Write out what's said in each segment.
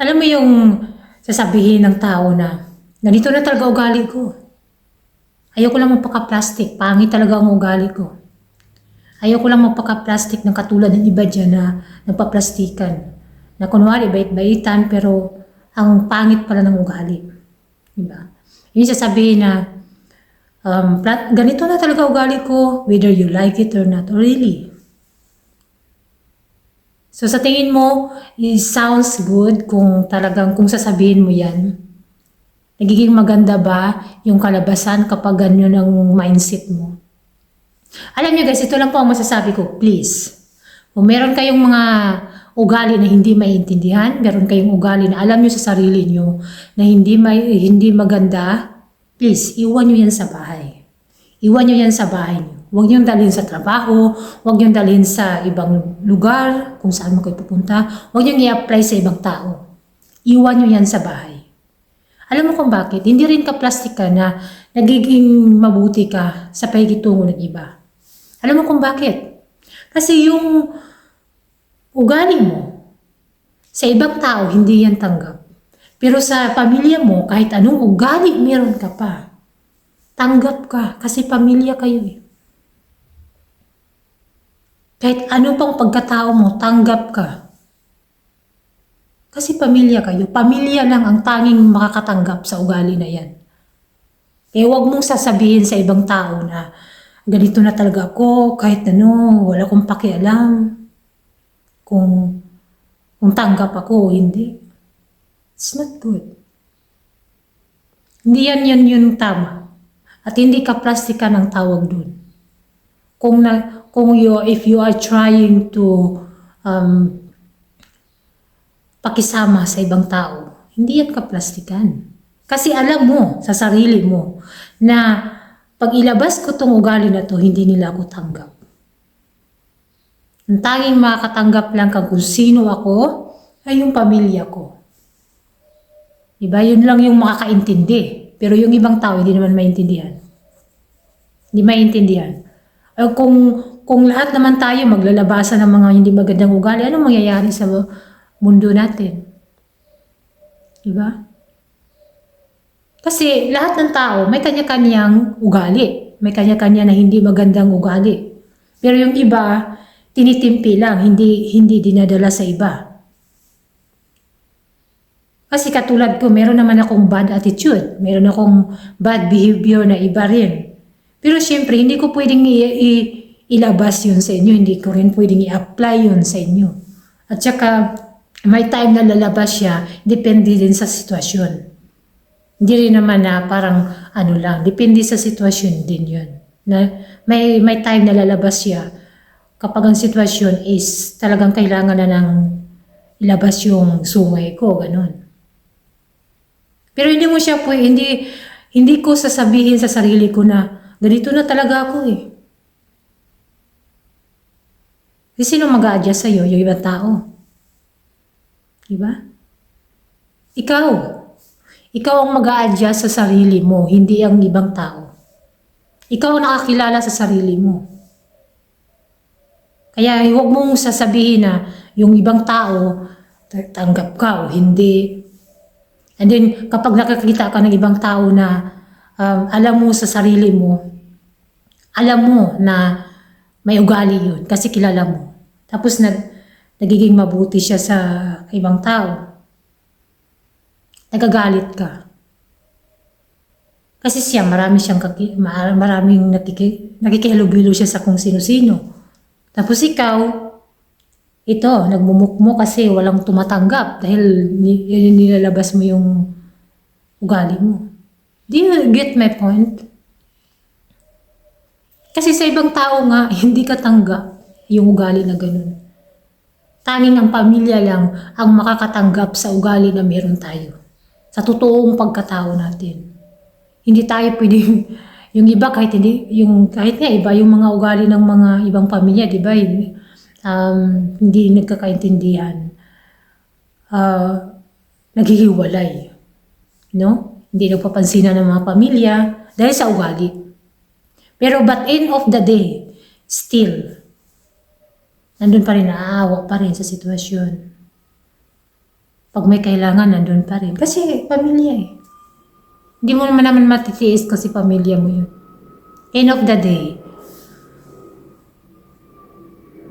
Alam mo yung sasabihin ng tao na, ganito na talaga ugali ko. Ayoko lang magpaka-plastic. Pangit talaga ang ugali ko. Ayoko lang magpaka-plastic ng katulad ng iba dyan na nagpa-plastikan. Na kunwari, bait-baitan, pero ang pangit pala ng ugali. Diba? Yung sasabihin na, um, ganito na talaga ugali ko, whether you like it or not. Or really. So sa tingin mo, it sounds good kung talagang, kung sasabihin mo yan. Nagiging maganda ba yung kalabasan kapag ganyan ang mindset mo? Alam niyo guys, ito lang po ang masasabi ko, please. Kung meron kayong mga ugali na hindi maintindihan, meron kayong ugali na alam niyo sa sarili niyo na hindi may, hindi maganda, please, iwan niyo yan sa bahay. Iwan niyo yan sa bahay niyo. Huwag niyo dalhin sa trabaho, huwag niyo dalhin sa ibang lugar, kung saan mo kayo pupunta, huwag niyo i-apply sa ibang tao. Iwan niyo yan sa bahay. Alam mo kung bakit? Hindi rin ka plastic ka na nagiging mabuti ka sa pakikitungo ng iba. Alam mo kung bakit? Kasi yung ugali mo, sa ibang tao, hindi yan tanggap. Pero sa pamilya mo, kahit anong ugali meron ka pa, tanggap ka kasi pamilya kayo eh. Kahit ano pang pagkatao mo, tanggap ka. Kasi pamilya kayo. Pamilya lang ang tanging makakatanggap sa ugali na yan. Kaya huwag mong sasabihin sa ibang tao na ganito na talaga ako, kahit ano, wala akong pakialam. Kung, kung tanggap ako o hindi. It's not good. Hindi yan yan yung tama. At hindi ka plastika ng tawag dun. Kung na, kung you, if you are trying to um, pakisama sa ibang tao, hindi yan kaplastikan. Kasi alam mo sa sarili mo na pag ilabas ko tong ugali na to, hindi nila ako tanggap. Ang tanging makakatanggap lang kang kung sino ako ay yung pamilya ko. Diba? Yun lang yung makakaintindi. Pero yung ibang tao, hindi naman maintindihan. Hindi maintindihan. Eh, kung, kung lahat naman tayo maglalabasan ng mga hindi magandang ugali, ano mangyayari sa mundo natin? Diba? Kasi lahat ng tao may kanya-kanyang ugali. May kanya-kanya na hindi magandang ugali. Pero yung iba, tinitimpi lang, hindi, hindi dinadala sa iba. Kasi katulad ko, meron naman akong bad attitude. Meron akong bad behavior na iba rin. Pero syempre, hindi ko pwedeng i- i- ilabas yun sa inyo. Hindi ko rin pwedeng i-apply yun sa inyo. At saka, may time na lalabas siya, depende din sa sitwasyon. Hindi rin naman na parang ano lang, depende sa sitwasyon din yun. Na may, may time na lalabas siya kapag ang sitwasyon is talagang kailangan na ng ilabas yung sungay ko, ganun. Pero hindi mo siya po, hindi, hindi ko sasabihin sa sarili ko na ganito na talaga ako eh. Kasi sino mag adjust sa'yo? Yung ibang tao. Diba? Ikaw. Ikaw ang mag adjust sa sarili mo, hindi ang ibang tao. Ikaw ang nakakilala sa sarili mo. Kaya huwag mong sasabihin na yung ibang tao, tanggap ka o hindi. And then, kapag nakakita ka ng ibang tao na um, alam mo sa sarili mo, alam mo na may ugali yun kasi kilala mo. Tapos nag, nagiging mabuti siya sa ibang tao. Nagagalit ka. Kasi siya, marami siyang kaki, ma- maraming nakiki, nakikihalubilo siya sa kung sino-sino. Tapos ikaw, ito, nagmumukmo kasi walang tumatanggap dahil nilalabas mo yung ugali mo. Do you get my point? Kasi sa ibang tao nga, hindi ka tanggap yung ugali na ganun. Tanging ang pamilya lang ang makakatanggap sa ugali na meron tayo. Sa totoong pagkatao natin. Hindi tayo pwedeng, yung iba kahit hindi, yung kahit nga iba yung mga ugali ng mga ibang pamilya, di ba? Um, hindi nagkakaintindihan. Uh, naghihiwalay. No? Hindi nagpapansinan ng mga pamilya dahil sa ugali. Pero but end of the day, still, nandun pa rin, naaawa pa rin sa sitwasyon. Pag may kailangan, nandun pa rin. Kasi pamilya eh. Hindi mo naman naman matitiis kasi pamilya mo yun. End of the day,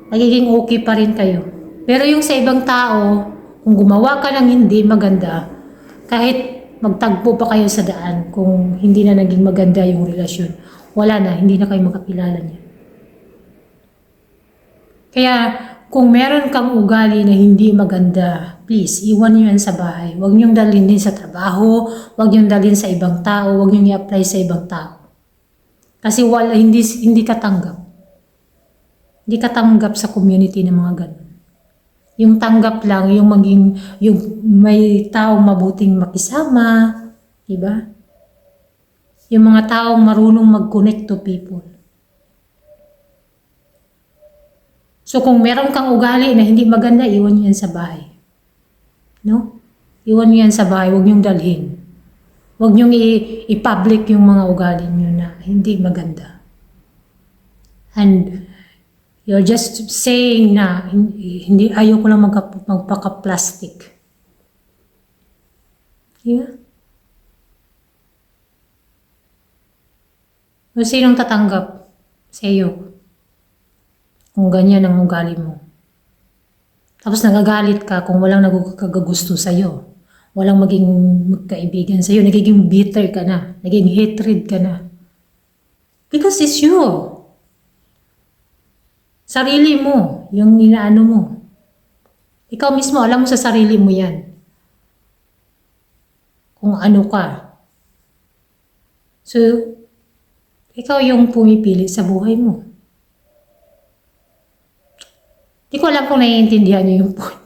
magiging okay pa rin kayo. Pero yung sa ibang tao, kung gumawa ka ng hindi maganda, kahit magtagpo pa kayo sa daan, kung hindi na naging maganda yung relasyon, wala na, hindi na kayo magkapilala niya. Kaya, kung meron kang ugali na hindi maganda, please, iwan niyo yan sa bahay. Huwag niyong dalhin din sa trabaho, huwag niyong dalhin sa ibang tao, huwag niyong i-apply sa ibang tao. Kasi wala, hindi, hindi katanggap. Hindi katanggap sa community ng mga ganun. Yung tanggap lang, yung maging, yung may taong mabuting makisama, di ba? Yung mga taong marunong mag-connect to people. So kung meron kang ugali na hindi maganda, iwan nyo yan sa bahay. No? Iwan nyo yan sa bahay, huwag nyong dalhin. Huwag nyong i-public yung mga ugali nyo na hindi maganda. And you're just saying na hindi, ayoko lang magka, magpaka-plastic. Yeah? O sinong tatanggap sa iyo? Kung ganyan ang ugali mo. Tapos nagagalit ka kung walang nagkakagusto sa'yo. Walang maging magkaibigan sa'yo. Nagiging bitter ka na. Naging hatred ka na. Because it's you. Sarili mo. Yung inaano mo. Ikaw mismo, alam mo sa sarili mo yan. Kung ano ka. So, ikaw yung pumipili sa buhay mo. Di ko alam kung naiintindihan niyo yung point.